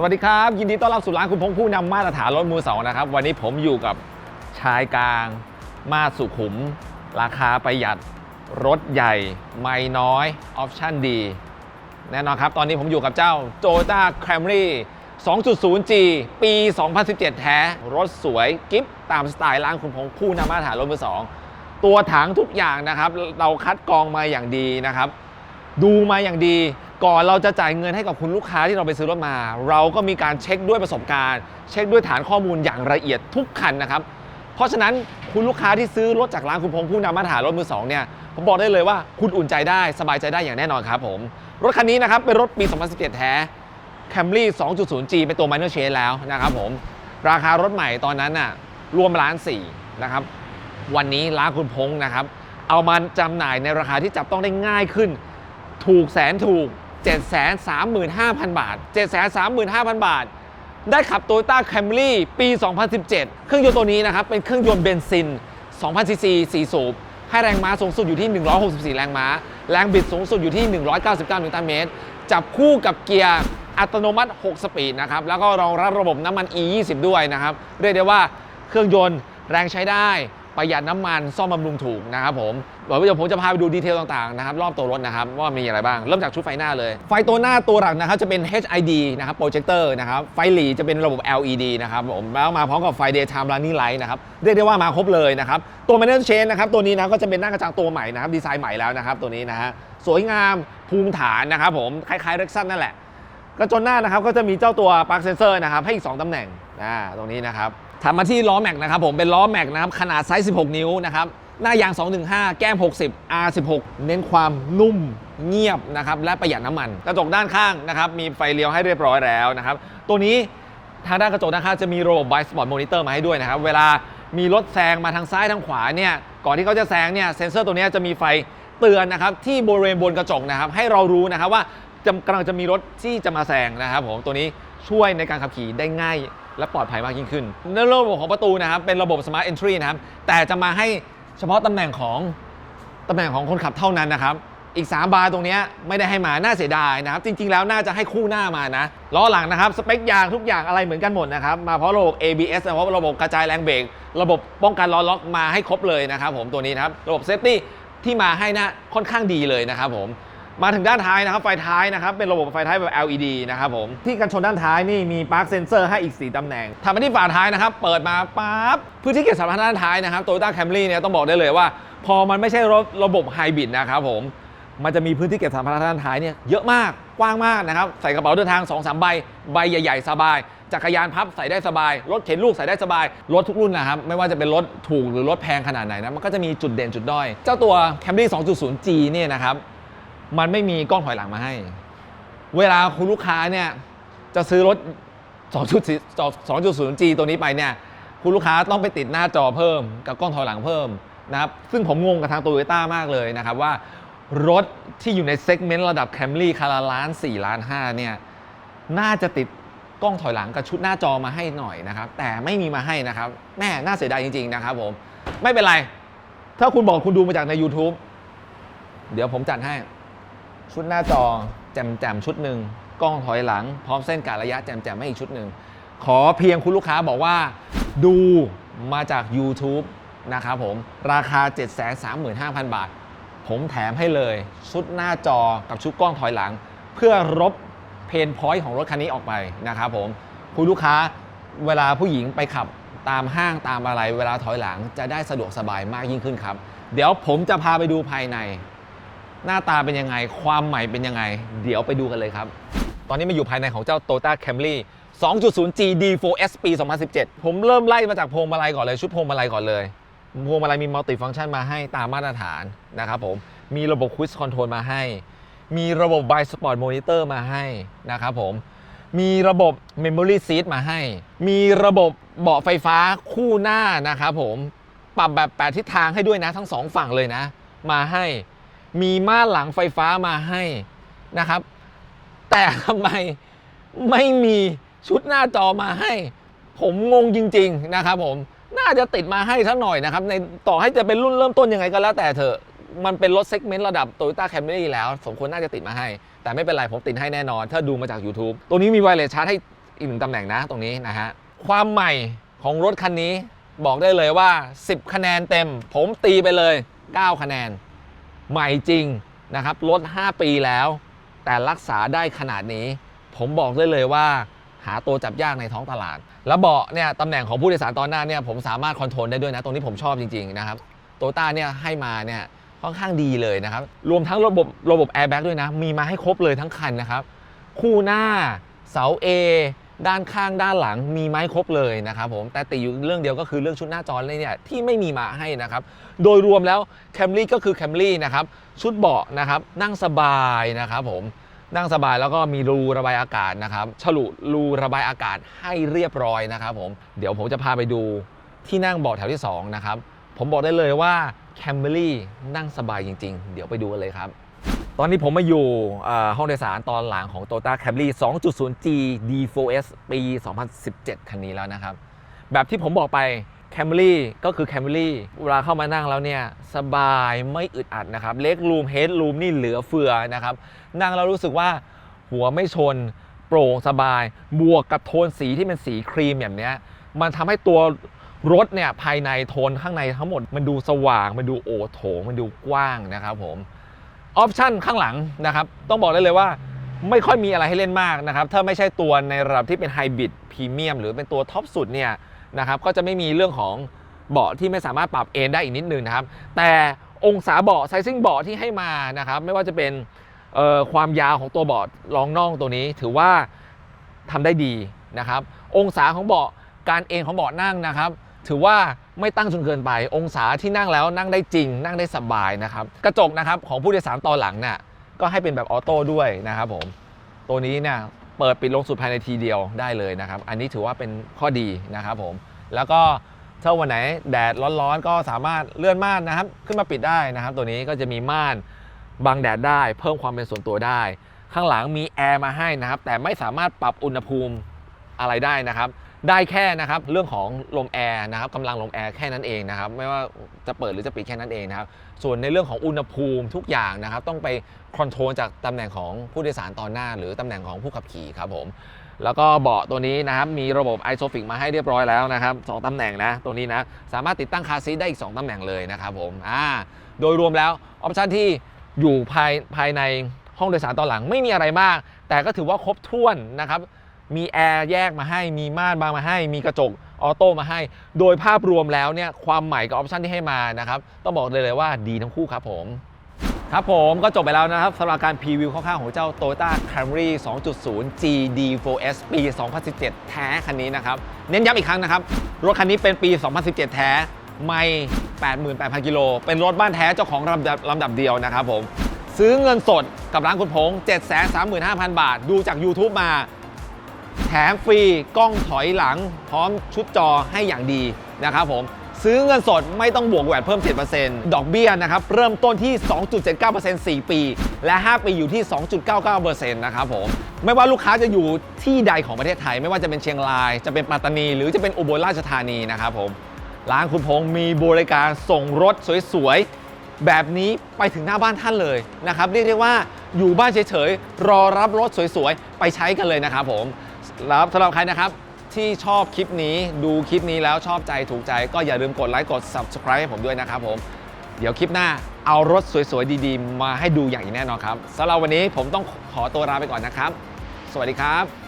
สวัสดีครับ ยินดีต้อนรับสู่ร้านคุณพงผู้นำมาตรฐานรถมือสองนะครับ วันนี้ผมอยู่กับชายกลาง มาสุขุม ราคาประหยัด รถใหญ่ ไม่น้อย ออปชั่นดี แน่นอนครับ ตอนนี้ผมอยู่กับเจ้า Toyota Camry 2.0G ปี 2017 แท้ รถสวยกิฟตามสไตล์ร้านคุณพงผู้นำมาตรฐานรถมือสองตัวถังทุกอย่างนะครับ เราคัดกรองมาอย่างดีนะครับ ดูมาอย่างดี ก่อนเราจะจ่ายเงินให้กับคุณลูกค้าที่เราไปซื้อรถมา เราก็มีการเช็คด้วยประสบการณ์ เช็คด้วยฐานข้อมูลอย่างละเอียดทุกคันนะครับ เพราะฉะนั้นคุณลูกค้าที่ซื้อรถจากร้านคุณพงษ์ผู้นำมาตรฐานรถมือสองเนี่ยผมบอกได้เลยว่าคุณอุ่นใจได้สบายใจได้อย่างแน่นอนครับผม รถคันนี้นะครับเป็นรถปี 2017 แท้ Camry 2.0G เป็นตัว minor change แล้วนะครับผมราคารถใหม่ตอนนั้นน่ะรวมล้านสี่นะครับวันนี้ร้านคุณพงษ์นะครับเอามาจำหน่ายในราคาที่จับต้องได้ง่ายขึ้น ถูกแสนถูก 735,000 บาท 735,000 บาท ได้ขับ Toyota Camry ปี 2017 เครื่องยนต์ตัวนี้นะครับ เป็นเครื่องยนต์เบนซิน 2,000ซีซี4สูบ ให้แรงม้าสูงสุดอยู่ที่ 164 แรงม้า แรงบิดสูงสุดอยู่ที่ 199 นิวตันเมตร จับคู่กับเกียร์อัตโนมัติ 6 สปีดนะครับ แล้วก็รองรับระบบน้ำมัน E20 ด้วยนะครับ เรียกได้ว่าเครื่องยนต์แรงใช้ได้ ประหยัดน้ำมันซ่อมบำรุงถูกนะครับผมเดี๋ยวผมจะพาไปดูดีเทลต่างๆนะครับรอบตัวรถนะครับว่ามีอะไรบ้างเริ่มจากชุดไฟหน้าเลย ไฟตัวหน้าตัวหลักนะครับจะเป็น HID นะครับโปรเจคเตอร์นะครับไฟหลีจะเป็นระบบ LED นะครับผมแล้วมาพร้อมกับไฟ daytime running light นะครับเรียกได้ว่ามาครบเลยนะครับตัว manual change นะครับตัวนี้นะก็จะเป็นหน้ากระจังตัวใหม่นะครับดีไซน์ใหม่แล้วนะครับตัวนี้นะฮะสวยงามภูมิฐานนะครับผมคล้ายๆเร็กซันนั่นแหละกระจกหน้านะครับก็จะมีเจ้าตัวปลั๊กเซนเซอร์นะครับให้อีก 2ตำแหน่งอ่าตรงนี้นะครับ ถัดมาที่ล้อแม็กนะครับผมเป็นล้อแม็กนะครับขนาดไซส์ 16 นิ้วนะครับหน้ายาง 215 แก้ม 60 R16 เน้นความนุ่มเงียบนะครับและประหยัดน้ำมัน กระจกด้านข้างนะครับมีไฟเลี้ยวให้เรียบร้อยแล้วนะครับตัวนี้ทางด้านกระจกด้านข้างจะมีระบบ Blind Spot Monitor มาให้ด้วยนะครับเวลามีรถแซงมาทางซ้ายทางขวาเนี่ยก่อนที่เขาจะแซงเนี่ยเซนเซอร์ตัวนี้จะมีไฟเตือนนะครับที่บริเวณบนกระจกนะครับให้เรารู้นะครับว่ากำลังจะมีรถที่จะมาแซงนะครับผมตัวนี้ช่วยในการขับขี่ได้ง่าย และปลอดภัยมากยิ่งขึ้นในระบบของประตูนะครับเป็นระบบ Smart Entry นะครับแต่จะมาให้เฉพาะตำแหน่งของตำแหน่งของคนขับเท่านั้นนะครับอีก 3 บาร์ตรงนี้ไม่ได้ให้มา น่าเสียดายนะครับ จริง ๆ แล้วน่าจะให้คู่หน้ามานะ ล้อหลังนะครับ สเปคยางทุกอย่างอะไรเหมือนกันหมดนะครับ มาเพราะระบบ ABS เพราะระบบกระจายแรงเบรก ระบบป้องกันล้อล็อกมาให้ครบเลยนะครับผมตัวนี้นะครับ ระบบเซฟตี้ที่มาให้นะค่อนข้างดีเลยนะครับผม มาถึงด้านท้ายนะครับไฟท้ายนะครับเป็นระบบไฟท้ายแบบ LED นะครับผมที่กันชนด้านท้ายนี่มีปลั๊กเซนเซอร์ให้อีก 4ตำแหน่งทำมาที่ฝาท้ายนะครับ เปิดมาปั๊บพื้นที่เก็บสัมภาระด้านท้ายนะครับ Toyota Camry เนี่ยต้องบอกได้เลยว่า พอมันไม่ใช่รถระบบไฮบริดนะครับผมมันจะมีพื้นที่เก็บสัมภาระด้านท้ายเนี่ยเยอะมากกว้างมากนะครับใส่กระเป๋าเดินทาง2-3ใบใบใหญ่ ๆ สบายจักรยานพับใส่ได้สบาย รถเข็นลูกใส่ได้สบาย รถทุกรุ่นนะครับไม่ว่าจะเป็นรถถูกหรือรถแพงขนาดไหนนะมันก็จะมีจุดเด่นจุดด้อย เจ้าตัว Camry 2.0G เนี่ยนะครับ มันไม่มีกล้องถอยหลังมาให้ เวลาคุณลูกค้าเนี่ยจะซื้อรถ 2.0G ตัวนี้ไปเนี่ยคุณลูกค้าต้องไปติดหน้าจอเพิ่ม กับกล้องถอยหลังเพิ่มนะครับซึ่งผมงงกับทางโตโยต้ามากเลยนะครับว่ารถที่อยู่ในเซกเมนต์ระดับ Camry คาราล้าน4ล้าน5เนี่ยน่าจะติดกล้องถอยหลังกับชุดหน้าจอมาให้หน่อยนะครับ แต่ไม่มีมาให้นะครับแม่น่าเสียดายจริง ๆ นะครับผมไม่เป็นไร ถ้าคุณบอกคุณดูมาจากใน YouTube เดี๋ยวผมจัดให้ ชุดหน้าจอแจมๆชุดหนึ่งกล้องถอยหลัง พร้อมเส้นกะระยะแจมๆให้อีกชุดหนึ่งขอเพียงคุณลูกค้าบอกว่า ดูมาจาก YouTube นะครับผม ราคา 735,000 บาท ผมแถมให้เลยชุดหน้าจอกับชุดกล้องถอยหลัง เพื่อรบเพนพอยต์ของรถคันนี้ออกไปนะครับผมคุณลูกค้าเวลาผู้หญิงไปขับตามห้างตามอะไรเวลาถอยหลังจะได้สะดวกสบายมากยิ่งขึ้นครับ เดี๋ยวผมจะพาไปดูภายใน หน้าตาเป็นยังไง ความใหม่เป็นยังไง เดี๋ยวไปดูกันเลยครับ ตอนนี้มาอยู่ภายในของเจ้า Toyota Camry 2.0G D4S ปี 2017 ผมเริ่มไล่มาจากพวงมาลัยก่อนเลย ชุดพวงมาลัยก่อนเลยพวงมาลัยมีมัลติฟัง c t ชันมาให้ตามมาตรฐานนะครับผมมีระบบ Quick Control มาให้ มีระบบ By Sport Monitor มาให้นะครับผมมีระบบ Memory Seat มาให้ มีระบบเบาะไฟฟ้าคู่หน้านะครับผม ปรับแบบแปดทิศทางให้ด้วยนะทั้งสองฝั่งเลยนะ มาให้ มีม่านหลังไฟฟ้ามาให้นะครับ แต่ทำไมไม่มีชุดหน้าจอมาให้ ผมงงจริง ๆ นะครับผมน่าจะติดมาให้สักหน่อยนะครับ ในต่อให้จะเป็นรุ่นเริ่มต้นยังไงก็แล้วแต่เถอะมันเป็นรถเซกเมนต์ระดับ Toyota Camry แล้วสมควรน่าจะติดมาให้ แต่ไม่เป็นไรผมติดให้แน่นอน ถ้าดูมาจาก YouTube ตัวนี้มีไวเลสชาร์จให้อีกหนึ่งตำแหน่งนะตรงนี้นะฮะความใหม่ของรถคันนี้บอกได้เลยว่า 10 คะแนนเต็ม ผมตีไปเลย 9 คะแนน ใหม่จริงนะครับรถ 5 ปีแล้ว แต่รักษาได้ขนาดนี้ ผมบอกได้เลยว่า หาตัวจับยากในท้องตลาด แล้วเบาะเนี่ยตำแหน่งของผู้โดยสารตอนหน้าเนี่ยผมสามารถคอนโทรลได้ด้วยนะ ตรงนี้ผมชอบจริง ๆ นะครับโตต้าเนี่ยให้มาเนี่ยค่อนข้างดีเลยนะครับ รวมทั้งระบบระบบแอร์แบ็กด้วยนะ มีมาให้ครบเลยทั้งคันนะครับ คู่หน้าเสา A ด้านข้างด้านหลังมีไม้ครบเลยนะครับผมแต่ติอยู่เรื่องเดียวก็คือเรื่องชุดหน้าจอเลยเนี่ยที่ไม่มีมาให้นะครับโดยรวมแล้ว Camry ก็คือ Camry นะครับชุดเบาะนะครับนั่งสบายนะครับผมนั่งสบายแล้วก็มีรูระบายอากาศนะครับฉลุรูระบายอากาศให้เรียบร้อยนะครับผมเดี๋ยวผมจะพาไปดูที่นั่งเบาะแถวที่สองนะครับผมบอกได้เลยว่า Camry นั่งสบายจริง ๆ เดี๋ยวไปดูกันเลยครับ ตอนนี้ผมมาอยู่ห้องโดยสารตอนหลังของ Toyota Camry 2.0G D4S ปี 2017 คันนี้แล้วนะครับ แบบที่ผมบอกไป Camry ก็คือ Camry เวลาเข้ามานั่งแล้วเนี่ย สบายไม่อึดอัดนะครับ เล็กรูมเฮดรูมนี่เหลือเฟือนะครับ นั่งแล้วรู้สึกว่าหัวไม่ชน โปร่งสบาย บวกกับโทนสีที่เป็นสีครีมแบบเนี้ย มันทำให้ตัวรถเนี่ยภายในโทนข้างในทั้งหมด มันดูสว่าง มันดูโอโถง มันดูกว้างนะครับผม ออปชันข้างหลังนะครับต้องบอกได้เลยว่าไม่ค่อยมีอะไรให้เล่นมากนะครับถ้าไม่ใช่ตัวในระดับที่เป็นไฮบริดพรีเมียมหรือเป็นตัวท็อปสุดเนี่ยนะครับก็จะไม่มีเรื่องของเบาะที่ไม่สามารถปรับเอนได้อีกนิดนึงนะครับแต่องศาเบาะไซซิ่งเบาะที่ให้มานะครับไม่ว่าจะเป็นเอ่อความยาวของตัวเบาะรองน่องตัวนี้ ถือว่าทำได้ดีนะครับองศาของเบาะการเอนของเบาะนั่งนะครับ ถือว่า ไม่ตั้งจนเกินไป องศาที่นั่งแล้วนั่งได้จริง นั่งได้สบายนะครับ กระจกนะครับของผู้โดยสารตอนหลังเนี่ยก็ให้เป็นแบบออโต้ด้วยนะครับผมตัวนี้เนี่ยเปิดปิดลงสุดภายในทีเดียวได้เลยนะครับ อันนี้ถือว่าเป็นข้อดีนะครับผมแล้วก็ถ้าวันไหนแดดร้อนๆ ก็สามารถเลื่อนม่านนะครับ ขึ้นมาปิดได้นะครับ ตัวนี้ก็จะมีม่านบังแดดได้ เพิ่มความเป็นส่วนตัวได้ ข้างหลังมีแอร์มาให้นะครับ แต่ไม่สามารถปรับอุณหภูมิอะไรได้นะครับ ได้แค่นะครับเรื่องของลมแอร์นะครับกำลังลมแอร์แค่นั้นเองนะครับไม่ว่าจะเปิดหรือจะปิดแค่นั้นเองนะครับส่วนในเรื่องของอุณหภูมิทุกอย่างนะครับต้องไปคอนโทรลจากตำแหน่งของผู้โดยสารตอนหน้า หรือตำแหน่งของผู้ขับขี่ครับผมแล้วก็เบาะตัวนี้นะครับมีระบบ i s o f i c มาให้เรียบร้อยแล้วนะครับสองตำแหน่งนะตัวนี้นะสามารถติดตั้งคาซีได้อีก 2ตำแหน่งเลยนะครับผมอ่าโดยรวมแล้วออปชันที่อยู่ภายภายในห้องโดยสารตอนหลังไม่มีอะไรมาก แต่ก็ถือว่าครบถ้วนนะครับ มีแอร์แยกมาให้ มีม่านบางมาให้ มีกระจกออโต้มาให้ โดยภาพรวมแล้วเนี่ยความใหม่กับออปชันที่ให้มานะครับต้องบอกเลยเลยว่าดีทั้งคู่ครับผมครับผมก็จบไปแล้วนะครับสำหรับการพรีวิวคร่าวๆของเจ้า Toyota Camry 2.0 GD4S ปี 2017 แท้คันนี้นะครับ เน้นย้ำอีกครั้งนะครับ รถคันนี้เป็นปี 2017 แท้ ไม่ 88,000 กิโล เป็นรถบ้านแท้เจ้าของลำดับลำดับเดียวนะครับผม ซื้อเงินสดกับร้านคุณพงษ์735,000 บาท ดูจาก YouTube มา แถมฟรีกล้องถอยหลัง พร้อมชุดจอให้อย่างดีนะครับผมซื้อเงินสดไม่ต้องบวกแหวนเพิ่ม 7%ดอกเบี้ยนะครับ เริ่มต้นที่ 2.79% 4 ปี และ 5 ปีอยู่ที่ 2.99%นะครับผม ไม่ว่าลูกค้าจะอยู่ที่ใดของประเทศไทย ไม่ว่าจะเป็นเชียงราย จะเป็นปัตตานี หรือจะเป็นอุบลราชธานีนะครับผม ร้านคุณพงษ์มีบริการส่งรถสวยๆ แบบนี้ไปถึงหน้าบ้านท่านเลยนะครับ เรียกได้ว่าอยู่บ้านเฉยๆ รอรับรถสวยๆ ไปใช้กันเลยนะครับผม แล้วสำหรับใครนะครับที่ชอบคลิปนี้ดูคลิปนี้แล้วชอบใจถูกใจ ก็อย่าลืมกดไลค์กด subscribe ให้ผมด้วยนะครับผม เดี๋ยวคลิปหน้าเอารถสวยๆ ดีๆ มาให้ดูอย่างแน่นอนครับสำหรับวันนี้ผมต้องขอตัวลาไปก่อนนะครับ สวัสดีครับ